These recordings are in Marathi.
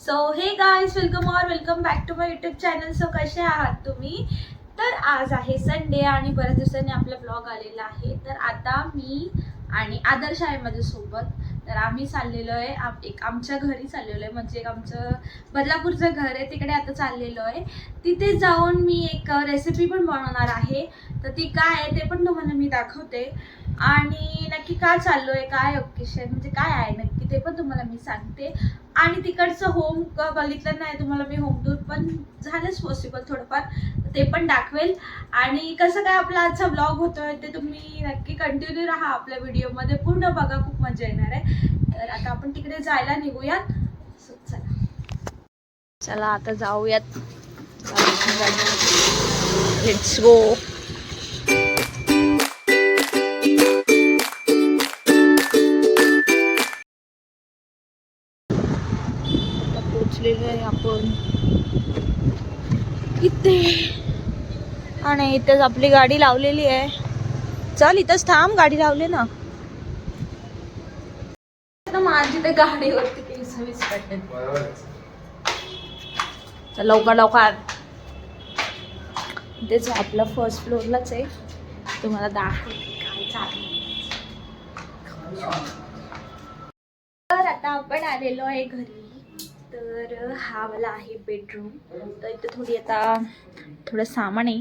So hey guys welcome or welcome back to my YouTube channel so कसे आहात तुम्ही? तर आज आहे संडे आणि बऱ्याच दिवसांनी आपला ब्लॉग आलेला आहे. तर आता मी आणि आदर्श आहे माझ्यासोबत. तर आम्ही चाललेलो आहे. एक आमच्या घरी चाललेलो आहे. म्हणजे एक आमचं बदलापूरचं घर आहे. तिकडे आता चाललेलो आहे. तिथे जाऊन मी एक रेसिपी पण बनवणार आहे. तर ती काय आहे ते पण तुम्हाला मी दाखवते. आणि नक्की का चाललो आहे काय ओकेशन म्हणजे काय आहे नक्की ते पण तुम्हाला मी सांगते. आणि तिकडचं होम बघितलं नाही तुम्हाला मी होम टूर पण झालंच पॉसिबल थोडंफार. ते पण दाखवेल. आणि कसं काय आपला आजचा ब्लॉग होतोय ते तुम्ही नक्की कंटिन्यू राहा आपल्या व्हिडिओमध्ये पूर्ण बघा खूप मजा येणार आहे. तर आता आपण तिकडे जायला निघूयात. चला. चला आता जाऊयात. लेट्स गो पोचलेलो आहे आपण. इथे. आणि इथेच आपली गाडी लावलेली आहे. चल इथंच थांब गाडी लावले ना. माझी तर गाडीवरती केस चल लवकर लवकर. इथेच आपला फर्स्ट फ्लोअरलाच आहे. तुम्हाला दाखवते काय चालू तर आता आपण आलेलो आहे घरी. तर हा वाला आहे बेडरूम तर इथं थोडी आता थोडं सामान आहे.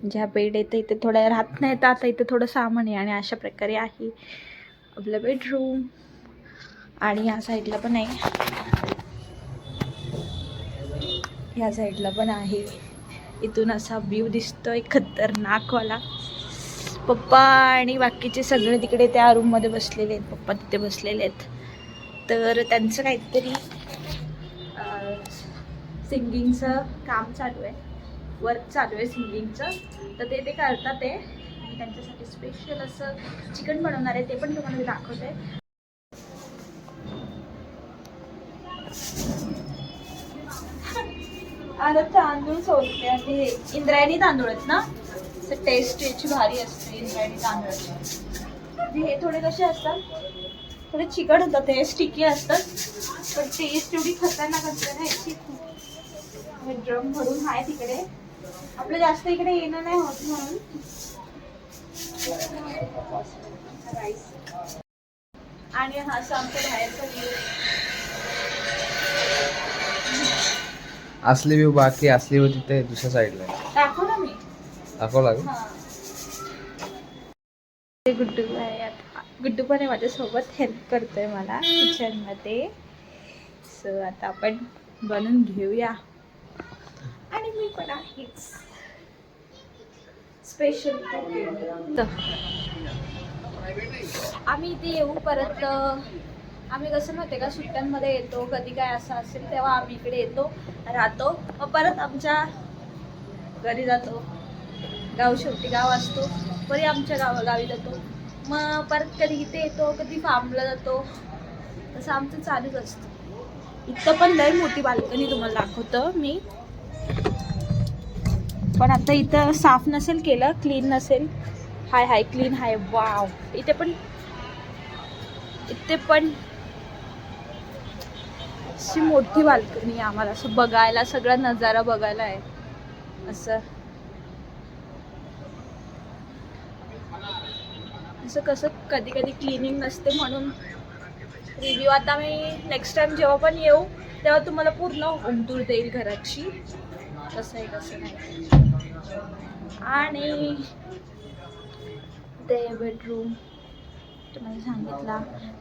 म्हणजे हा बेड येतं इथे थोडं राहत नाही. तर आता इथं थोडं सामान आहे आणि अशा प्रकारे आहे आपलं बेडरूम आणि या साईडला पण आहे. या साईडला पण आहे. इथून असा व्ह्यू दिसतोय खतरनाकवाला पप्पा आणि बाकीचे सगळे तिकडे त्या रूममध्ये बसलेले आहेत. पप्पा तिथे बसलेले आहेत. तर त्यांचं काहीतरी सिंगिंगचं काम चालू आहे. वर्क चालू आहे सिंगिंगचं. तर ते ते करतात ते. आणि त्यांच्यासाठी स्पेशल असं चिकन बनवणार आहे ते पण तुम्हाला मी दाखवते. आता तांदूळ सोडते आणि हे इंद्रायणी तांदूळ आहेत ना? तर टेस्ट याची भारी असते इंद्रायणी तांदूळ म्हणजे हे थोडे कसे असतात? थोडे चिकट होतात हे स्टिकी असतात. पण टेस्ट एवढी खतरनाक असते ना याची खूप ड्रम भरून आहे तिकडे. आपलं जास्त इकडे येणं नाही होत म्हणून. राईस आणि हा असं बाहेरचा view. असली व्ह्यू बाकी असली व्ह्यू तिथे दुसऱ्या साईडला दाखव ना मी. हा. ते गुड्डू आहे आता. गुड्डू पण आहे माझ्यासोबत. हेल्प करतोय मला किचनमध्ये सो आता आपण बनवून घेऊया. आणि मी पण आहेच. स्पेशल आम्ही इथे येऊ परत आम्ही कसं नव्हते का सुट्ट्यांमध्ये येतो कधी काय असं असेल तेव्हा आम्ही इकडे येतो राहतो. मग परत आमच्या घरी जातो. गाव शेवटी गाव असतो. परी आमच्या गावा गावी जातो. मग परत कधी इथे येतो कधी फार्मला जातो. तसं आमचं चालूच असतं. इथं पण लय मोठी बाल्कनी तुम्हाला दाखवतं मी. पण आता इथं साफ नसेल केलं क्लीन नसेल. हाय हाय क्लीन हाय. वाव इथे पण इथे पण अशी मोठी बाल्कनी आहे आम्हाला. असं बघायला सगळा नजारा बघायला आहे. असं. असं कसं कधी कधी क्लिनिंग नसते म्हणून रिव्ह्यू आता मी नेक्स्ट टाइम जेव्हा पण येऊ तेव्हा तुम्हाला पूर्ण उमटूर देईल घराची. कसं आहे कसं नाही. आणि ते बेडरूम तुम्हाला सांगितला.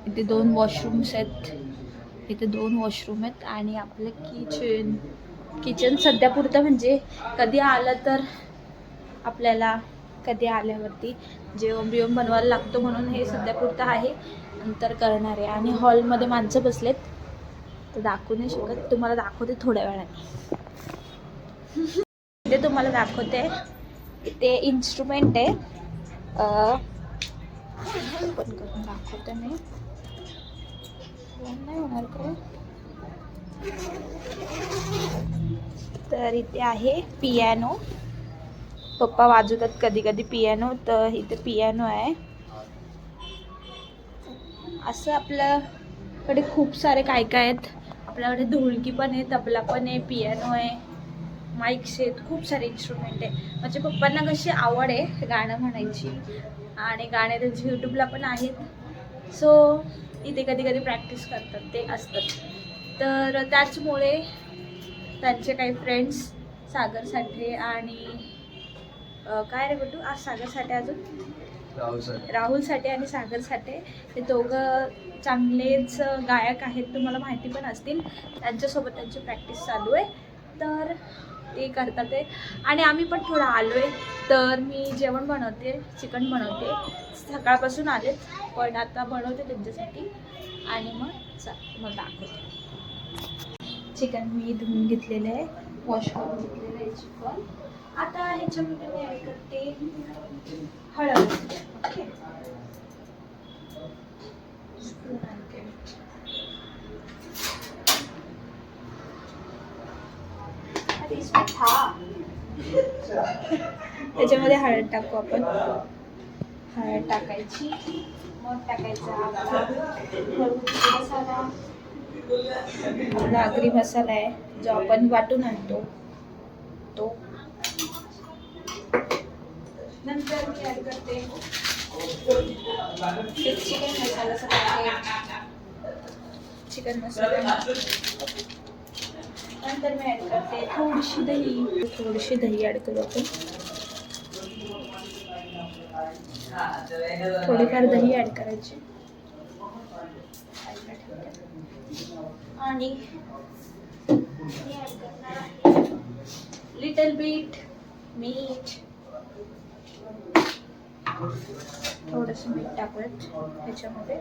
इथे दोन वॉशरूम्स आहेत. इथे दोन वॉशरूम आहेत आणि आपलं किचन किचन सध्या पुरतं म्हणजे कधी आलं तर आपल्याला कधी आल्यावरती जेवण बिवण बनवायला लागतो म्हणून हे सध्या पुरतं आहे. नंतर करणार आहे. आणि हॉलमध्ये माणसं बसलेत. तर दाखवू नाही शकत. तुम्हाला दाखवते थोड्या वेळाने. इथे तुम्हाला दाखवते. इथे इन्स्ट्रुमेंट आहे. ओपन करून दाखवते मी नाही होणार का तर इथे आहे पियानो पप्पा वाजवतात कधी कधी पियानो तर इथे पियानो आहे. असं आपल्याकडे खूप सारे काय काय आहेत. आपल्याकडे ढोलकी पण आहे तबला पण आहे पियानो आहे. माईक्स आहेत खूप सारे इन्स्ट्रुमेंट आहे. माझ्या पप्पांना कशी आवड आहे गाणं म्हणायची. आणि गाणे त्यांचे यूट्यूबला पण आहेत. सो इथे कधी कधी प्रॅक्टिस करतात ते असतात. तर त्याचमुळे त्यांचे काही फ्रेंड्स सागर साठे आणि काय रे बटू? आज सागर साठे अजून? राहुल सर राहुल साठे आणि सागर साठे. हे दोघं चांगलेच गायक आहेत तुम्हाला माहिती पण असतील. त्यांच्यासोबत त्यांची प्रॅक्टिस चालू आहे. तर ते करतात ते. आणि आम्ही पण थोडं आलो आहे तर मी जेवण बनवते चिकन बनवते. सकाळपासून आलेच पण आता बनवते त्यांच्यासाठी. आणि मग चा मग दाखवते. चिकन मी धुवून घेतलेलं आहे. वॉश करून घेतलेलं आहे चिकन. आता ह्याच्यामध्ये मी ॲड करते हळद. ओके. त्याच्यामध्ये हळद टाकू आपण. हळद टाकायची मग टाकायचा आपला. मसाला मसाला आहे जो आपण वाटून आणतो. तो. नंतर मी ॲड करते. चिकन मसाला सगळा चिकन मसाला. नंतर मी ॲड करते. थोडीशी दही. थोडीशी दही ॲड करू आपण. थोडीफार दही ॲड करायची. आणि लिटल बीट मीठ थोडंसं मीठ टाकूयात त्याच्यामध्ये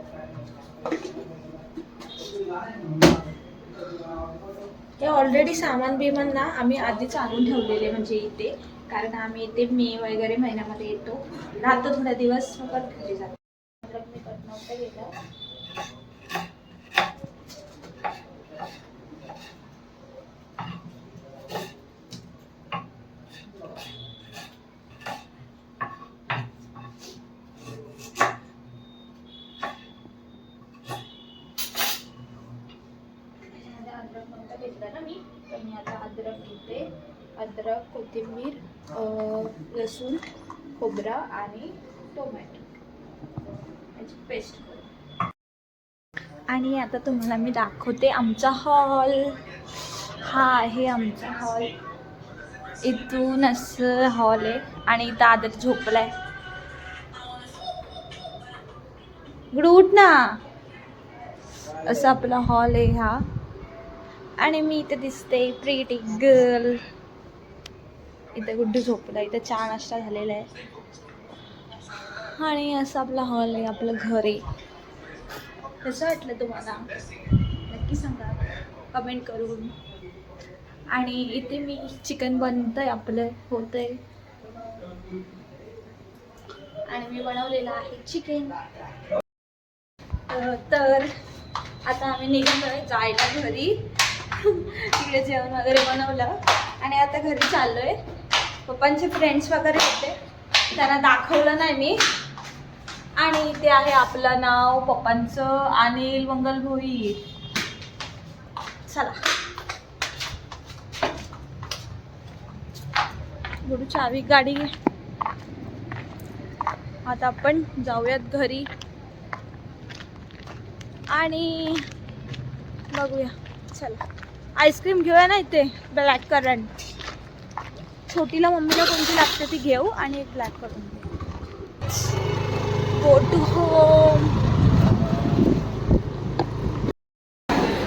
ते ऑलरेडी सामान बिमान ना आम्ही आधीच आणून ठेवलेले म्हणजे इथे. कारण आम्ही इथे मे वगैरे महिन्यामध्ये येतो. राहतो थोडा दिवस मग परत घरी जातो. मी कट नव्हतं गेलं त्याच्यामध्ये अद्रक नव्हता घेतला मी तर मी आता अद्रक घेते. अद्रक कोथिंबीर लसूण खोबरा आणि टोमॅटो. याची पेस्ट आणि आता तुम्हाला मी दाखवते आमचा हॉल. हा आहे आमचा हॉल. इथून असं हॉल आहे आणि इथं आदर झोपलाय. गुड उठ ना. असं आपला हॉल आहे हा. आणि मी इथे दिसते प्रिटी गर्ल इथं गुड्डू झोपला इथं चहा नाश्ता झालेला आहे. आणि असं आपला हॉल आहे आपलं घर आहे. कसं वाटलं तुम्हाला? नक्की सांगा. कमेंट करून. आणि इथे मी चिकन बनतंय आपलं होतंय. आणि मी बनवलेलं आहे चिकन. तर आता आम्ही निघालोय जायला घरी. तिकडे जेवण वगैरे बनवलं. आणि आता घरी चाललोय. पप्पांचे फ्रेंड्स वगैरे होते. त्यांना दाखवलं नाही मी. आणि ते आहे आपलं नाव पप्पांचं अनिल मंगलभोई. चला. गुडू चावी गाडी घे. आता आपण जाऊयात घरी. आणि बघूया. चला. आईस्क्रीम घेऊया ना इथे ब्लॅक करंट छोटीला मम्मीला कोणती लागते ती घेऊ आणि एक ब्लॅक करून गो टू होम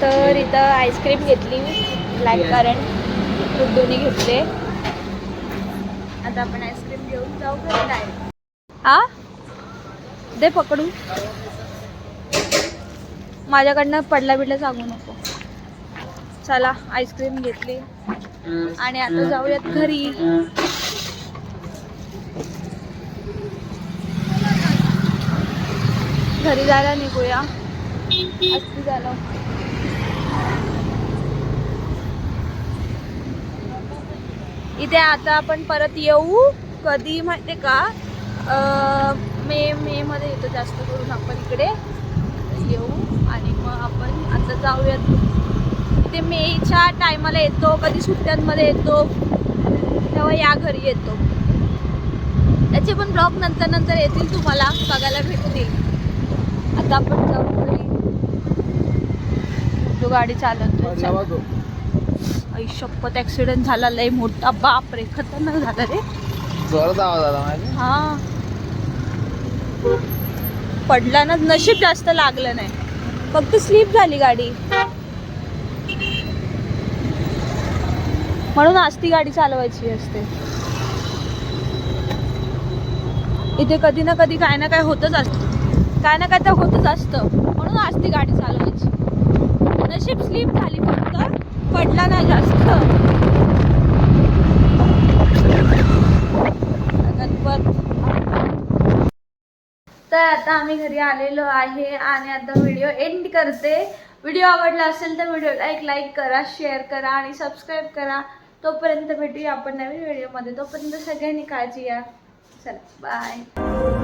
तर इथं आईस्क्रीम घेतली ब्लॅक करंट गुड्डूने घेतले. आता आपण आईस्क्रीम घेऊन जाऊ डायरेक्ट आ? दे पकडू माझ्याकडनं पडला बिडला सांगू नको. चला आईस्क्रीम घेतली. आणि आता जाऊयात घरी. घरी जायला निघूया. झालं इथे आता आपण परत येऊ. कधी माहिती का? मे मे मध्ये येतो जास्त करून आपण इकडे. येऊ आणि मग आपण आता जाऊयात. ते मेच्या टायमाला येतो कधी सुट्ट्यांमध्ये येतो तेव्हा या घरी येतो. त्याचे पण ब्लॉग नंतर नंतर येतील तुम्हाला बघायला भेटतील. आता आपण जाऊ घरी. तो गाडी चालवतो शपथ ऍक्सिडेंट झाला लय मोठा बाप रे खतरनाक झाला रे. जोरात आवाज आला माझ्या हा. पडला ना नशीब जास्त लागलं नाही. फक्त स्लीप झाली गाडी. म्हणून आज ती गाडी चालवायची असते. इथे कधी ना कधी काय ना काय होतच असतं काय ना काय तर होतच असतं. म्हणून आज ती गाडी चालवायची. नशीब स्लीप झाली फक्त. पडला नाही जास्त. तर आता आम्ही घरी आलेलो आहे आणि आता व्हिडिओ एंड करते. व्हिडिओ आवडला असेल तर व्हिडिओला एक लाईक करा शेअर करा आणि सबस्क्राईब करा. तोपर्यंत भेटूया आपण नवीन व्हिडिओमध्ये. तोपर्यंत सगळ्यांनी काळजी घ्या. चला बाय